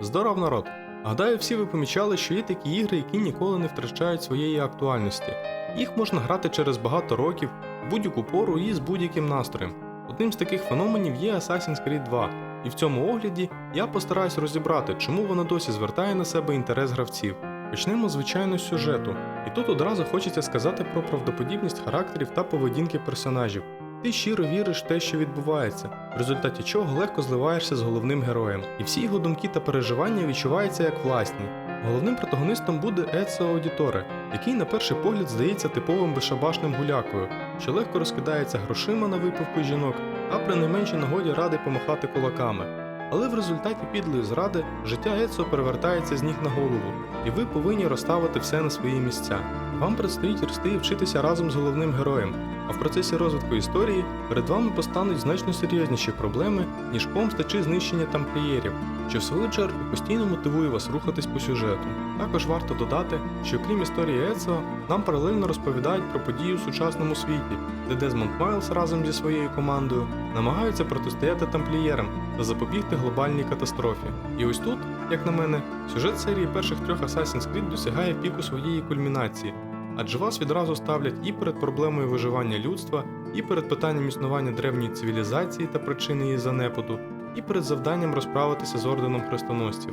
Здоров, народ! Гадаю, всі ви помічали, що є такі ігри, які ніколи не втрачають своєї актуальності. Їх можна грати через багато років, будь-яку пору і з будь-яким настроєм. Одним з таких феноменів є Assassin's Creed 2, і в цьому огляді я постараюсь розібрати, чому вона досі звертає на себе інтерес гравців. Почнемо, звичайно, з сюжету, і тут одразу хочеться сказати про правдоподібність характерів та поведінки персонажів. Ти щиро віриш в те, що відбувається, в результаті чого легко зливаєшся з головним героєм, і всі його думки та переживання відчуваються як власні. Головним протагоністом буде Ецо Аудіторе, який на перший погляд здається типовим безшабашним гулякою, що легко розкидається грошима на випивку жінок, а при найменшій нагоді радий помахати кулаками. Але в результаті підлої зради життя Ецо перевертається з ніг на голову, і ви повинні розставити все на свої місця. Вам предстоїть рости і вчитися разом з головним героєм, а в процесі розвитку історії перед вами постануть значно серйозніші проблеми, ніж помста чи знищення тамплієрів, що в свою чергу постійно мотивує вас рухатись по сюжету. Також варто додати, що крім історії Еціо, нам паралельно розповідають про події у сучасному світі, де Дезмонд Майлз разом зі своєю командою намагаються протистояти тамплієрам та запобігти глобальній катастрофі. І ось тут, як на мене, сюжет серії перших трьох Assassin's Creed досягає піку своєї кульмінації, адже вас відразу ставлять і перед проблемою виживання людства, і перед питанням існування древньої цивілізації та причини її занепаду, і перед завданням розправитися з орденом хрестоносців.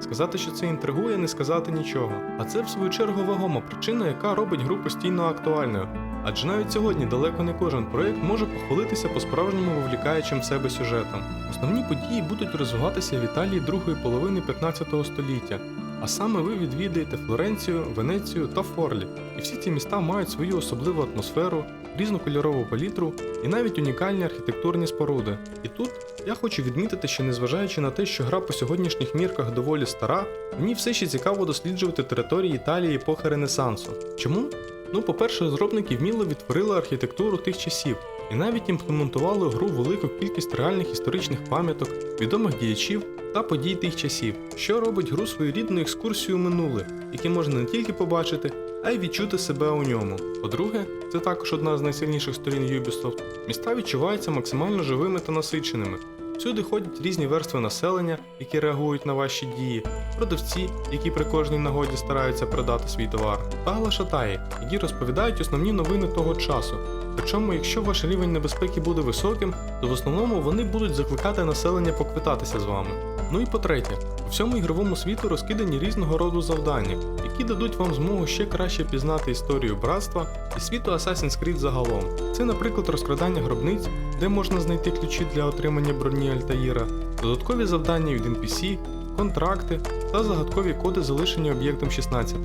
Сказати, що це інтригує, не сказати нічого. А це в свою чергу вагома причина, яка робить гру постійно актуальною. Адже навіть сьогодні далеко не кожен проект може похвалитися по-справжньому вовлікаючим себе сюжетом. Основні події будуть розвиватися в Італії другої половини 15 століття, а саме ви відвідаєте Флоренцію, Венецію та Форлі. І всі ці міста мають свою особливу атмосферу, різну кольорову палітру і навіть унікальні архітектурні споруди. І тут я хочу відмітити, що незважаючи на те, що гра по сьогоднішніх мірках доволі стара, мені все ще цікаво досліджувати території Італії епохи Ренесансу. Чому? Ну, по-перше, розробники вміло відтворили архітектуру тих часів і навіть імплементували в гру велику кількість реальних історичних пам'яток, відомих діячів та подій тих часів, що робить гру своєрідною екскурсією у минуле, які можна не тільки побачити, а й відчути себе у ньому. По-друге, це також одна з найсильніших сторін Ubisoft. Міста відчуваються максимально живими та насиченими. Всюди ходять різні верстви населення, які реагують на ваші дії, продавці, які при кожній нагоді стараються продати свій товар, та глашатаї, які розповідають основні новини того часу. Причому, якщо ваш рівень небезпеки буде високим, то в основному вони будуть закликати населення поквитатися з вами. Ну і по-третє, у всьому ігровому світу розкидані різного роду завдання, які дадуть вам змогу ще краще пізнати історію братства і світу Assassin's Creed загалом. Це, наприклад, розкрадання гробниць, де можна знайти ключі для отримання броні Альтаїра, додаткові завдання від NPC, контракти та загадкові коди залишені об'єктом 16.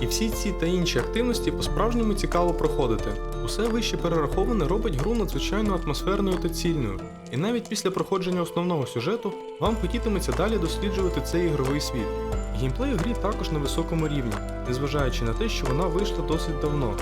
І всі ці та інші активності по-справжньому цікаво проходити. Усе вище перераховане робить гру надзвичайно атмосферною та цільною. І навіть після проходження основного сюжету вам хотітиметься далі досліджувати цей ігровий світ. Геймплей у грі також на високому рівні, незважаючи на те, що вона вийшла досить давно.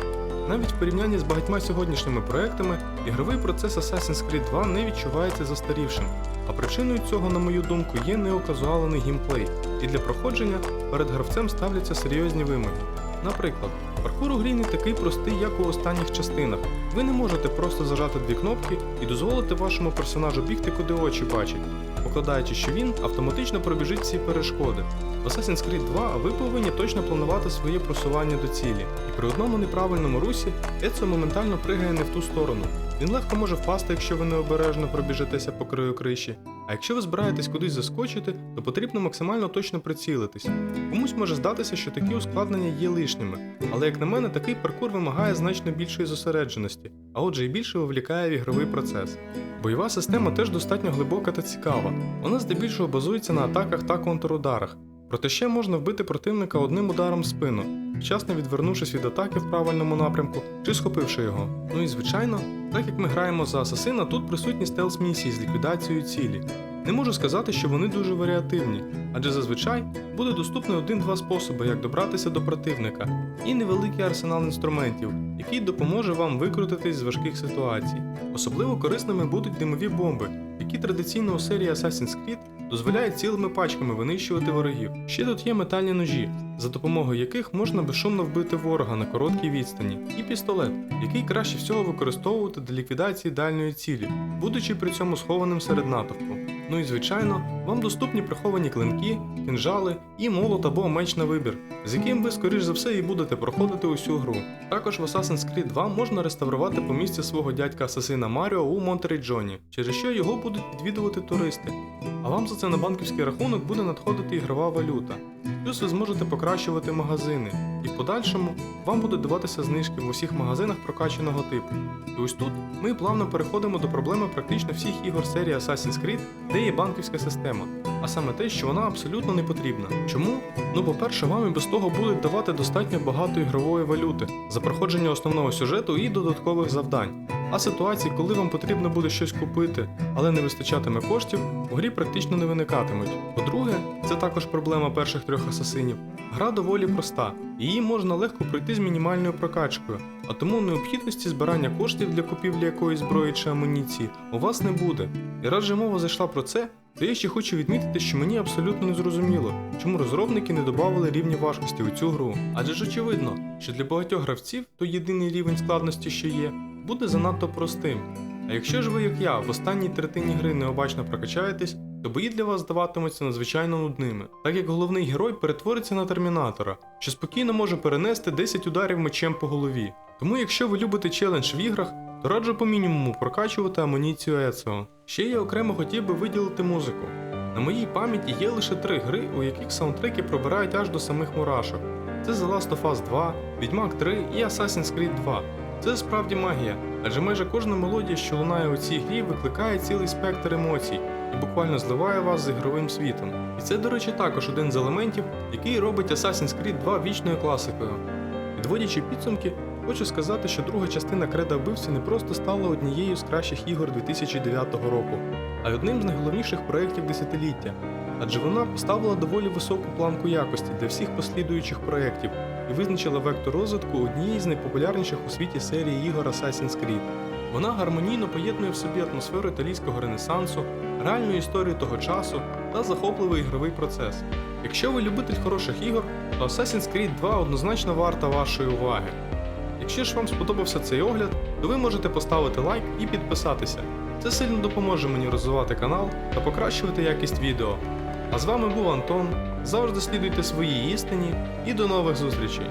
Навіть в порівнянні з багатьма сьогоднішніми проектами, ігровий процес Assassin's Creed 2 не відчувається застарівшим, а причиною цього, на мою думку, є неоказуалений геймплей, і для проходження перед гравцем ставляться серйозні вимоги. Наприклад, паркур у грі не такий простий, як у останніх частинах. Ви не можете просто зажати дві кнопки і дозволити вашому персонажу бігти, куди очі бачать, покладаючи, що він автоматично пробіжить всі перешкоди. В Assassin's Creed 2 ви повинні точно планувати своє просування до цілі, і при одному неправильному русі Ецо моментально пригає не в ту сторону. Він легко може впасти, якщо ви необережно пробіжитеся по краю криші. А якщо ви збираєтесь кудись заскочити, то потрібно максимально точно прицілитись. Комусь може здатися, що такі ускладнення є лишніми, але як на мене, такий паркур вимагає значно більшої зосередженості, а отже і більше вивлікає в ігровий процес. Бойова система теж достатньо глибока та цікава. Вона здебільшого базується на атаках та контрударах. Проте ще можна вбити противника одним ударом в спину, вчасно відвернувшись від атаки в правильному напрямку чи схопивши його. Ну і звичайно, так як ми граємо за асасина, тут присутні стелс місії з ліквідацією цілі. Не можу сказати, що вони дуже варіативні, адже зазвичай буде доступний один-два способи, як добратися до противника, і невеликий арсенал інструментів, який допоможе вам викрутитись з важких ситуацій. Особливо корисними будуть димові бомби, які традиційно у серії Assassin's Creed дозволяють цілими пачками винищувати ворогів. Ще тут є метальні ножі, за допомогою яких можна безшумно вбити ворога на короткій відстані, і пістолет, який краще всього використовувати для ліквідації дальньої цілі, будучи при цьому схованим серед натовпу. Ну і звичайно, вам доступні приховані клинки, кінжали і молот або меч на вибір, з яким ви, скоріш за все, і будете проходити усю гру. Також в Assassin's Creed 2 можна реставрувати по місці свого дядька Асасина Маріо у Монтері Джоні, через що його будуть відвідувати туристи. А вам за це на банківський рахунок буде надходити ігрова валюта. Плюс ви зможете покращувати магазини, і в подальшому вам будуть даватися знижки в усіх магазинах прокачаного типу. І ось тут ми плавно переходимо до проблеми практично всіх ігор серії Assassin's Creed, де є банківська система, а саме те, що вона абсолютно не потрібна. Чому? Ну, по-перше, вам і без того будуть давати достатньо багато ігрової валюти за проходження основного сюжету і додаткових завдань. А ситуації, коли вам потрібно буде щось купити, але не вистачатиме коштів, у грі практично не виникатимуть. По-друге, це також проблема перших трьох асасинів. Гра доволі проста, її можна легко пройти з мінімальною прокачкою, а тому необхідності збирання коштів для купівлі якоїсь зброї чи амуніції у вас не буде. І радше мова зайшла про це, то я ще хочу відмітити, що мені абсолютно не зрозуміло, чому розробники не додавали рівні важкості у цю гру. Адже ж очевидно, що для багатьох гравців той єдиний рівень складності, що є, буде занадто простим. А якщо ж ви, як я, в останній третині гри необачно прокачаєтесь, то бої для вас здаватимуться надзвичайно нудними, так як головний герой перетвориться на термінатора, що спокійно може перенести 10 ударів мечем по голові. Тому, якщо ви любите челендж в іграх, то раджу по мінімуму прокачувати амуніцію Еціо. Ще я окремо хотів би виділити музику. На моїй пам'яті є лише три гри, у яких саундтреки пробирають аж до самих мурашок. Це The Last of Us 2, Відьмак 3 і Assassin's Creed 2. Це справді магія, адже майже кожна мелодія, що лунає у цій грі, викликає цілий спектр емоцій і буквально зливає вас з ігровим світом. І це, до речі, також один з елементів, який робить Assassin's Creed 2 вічною класикою. Підводячи підсумки, хочу сказати, що друга частина Креда вбивці не просто стала однією з кращих ігор 2009 року, а й одним з найголовніших проєктів десятиліття. Адже вона поставила доволі високу планку якості для всіх послідуючих проєктів і визначила вектор розвитку однієї з найпопулярніших у світі серії ігор Assassin's Creed. Вона гармонійно поєднує в собі атмосферу італійського ренесансу, реальну історію того часу та захопливий ігровий процес. Якщо ви любитель хороших ігор, то Assassin's Creed 2 однозначно варта вашої уваги. Якщо ж вам сподобався цей огляд, то ви можете поставити лайк і підписатися. Це сильно допоможе мені розвивати канал та покращувати якість відео. А з вами був Антон. Завжди слідуйте своїй істині і до нових зустрічей!